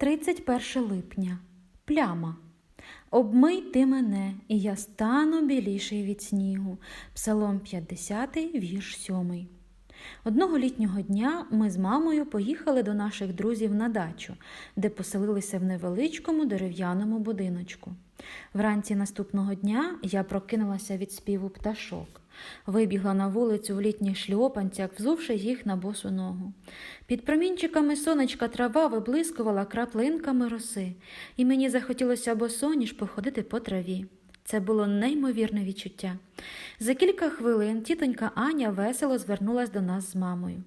31 липня. Пляма. Обмий ти мене, і я стану біліший від снігу. Псалом 50, вірш 7. Одного літнього дня ми з мамою поїхали до наших друзів на дачу, де поселилися в невеличкому дерев'яному будиночку. Вранці наступного дня я прокинулася від співу пташок. Вибігла на вулицю в літніх шльопанцях, взувши їх на босу ногу. Під промінчиками сонечка трава виблискувала краплинками роси, і мені захотілося босоніж походити по траві. Це було неймовірне відчуття. За кілька хвилин тітонька Аня весело звернулась до нас з мамою.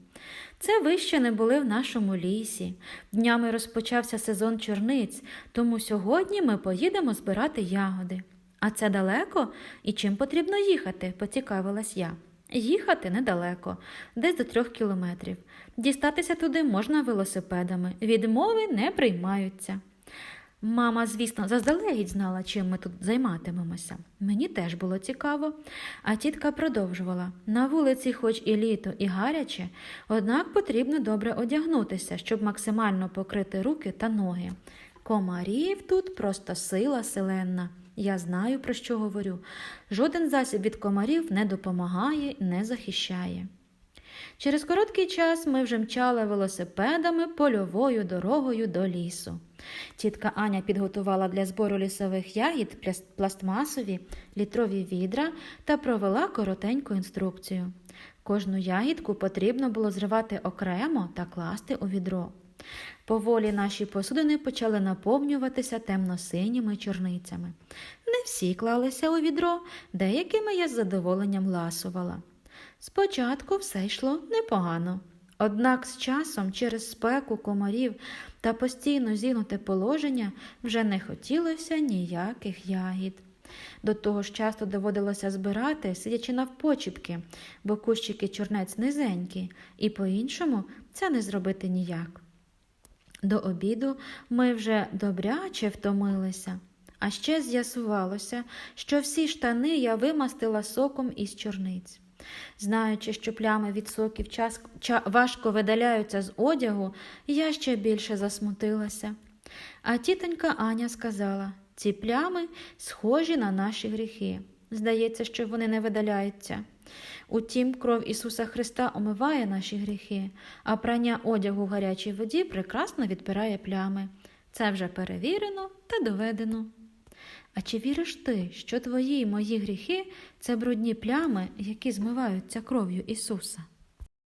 Це ви ще не були в нашому лісі. Днями розпочався сезон чорниць, тому сьогодні ми поїдемо збирати ягоди. А це далеко? І чим потрібно їхати? поцікавилась я. Їхати недалеко, десь до трьох кілометрів. Дістатися туди можна велосипедами. Відмови не приймаються. Мама, звісно, заздалегідь знала, чим ми тут займатимемося. Мені теж було цікаво. А тітка продовжувала на вулиці, хоч і літо, і гаряче, однак потрібно добре одягнутися, щоб максимально покрити руки та ноги. Комарів тут просто сила селенна. Я знаю, про що говорю. Жоден засіб від комарів не допомагає, не захищає. Через короткий час ми вже мчали велосипедами польовою дорогою до лісу. Тітка Аня підготувала для збору лісових ягід пластмасові літрові відра та провела коротеньку інструкцію. Кожну ягідку потрібно було зривати окремо та класти у відро. Поволі наші посудини почали наповнюватися темно-синіми чорницями. Не всі клалися у відро, деякими я з задоволенням ласувала. Спочатку все йшло непогано. Однак з часом, через спеку комарів та постійно зігнуте положення, вже не хотілося ніяких ягід. До того ж часто доводилося збирати, сидячи навпочіпки, бо кущики чорнець низенькі, і по-іншому це не зробити ніяк. До обіду ми вже добряче втомилися. А ще з'ясувалося, що всі штани я вимастила соком із чорниць. Знаючи, що плями від соків час, ча, важко видаляються з одягу, я ще більше засмутилася. А тітонька Аня сказала: ці плями схожі на наші гріхи. Здається, що вони не видаляються. Утім, кров Ісуса Христа омиває наші гріхи, а прання одягу в гарячій воді прекрасно відпирає плями. Це вже перевірено та доведено. А чи віриш ти, що твої й мої гріхи це брудні плями, які змиваються кров'ю Ісуса?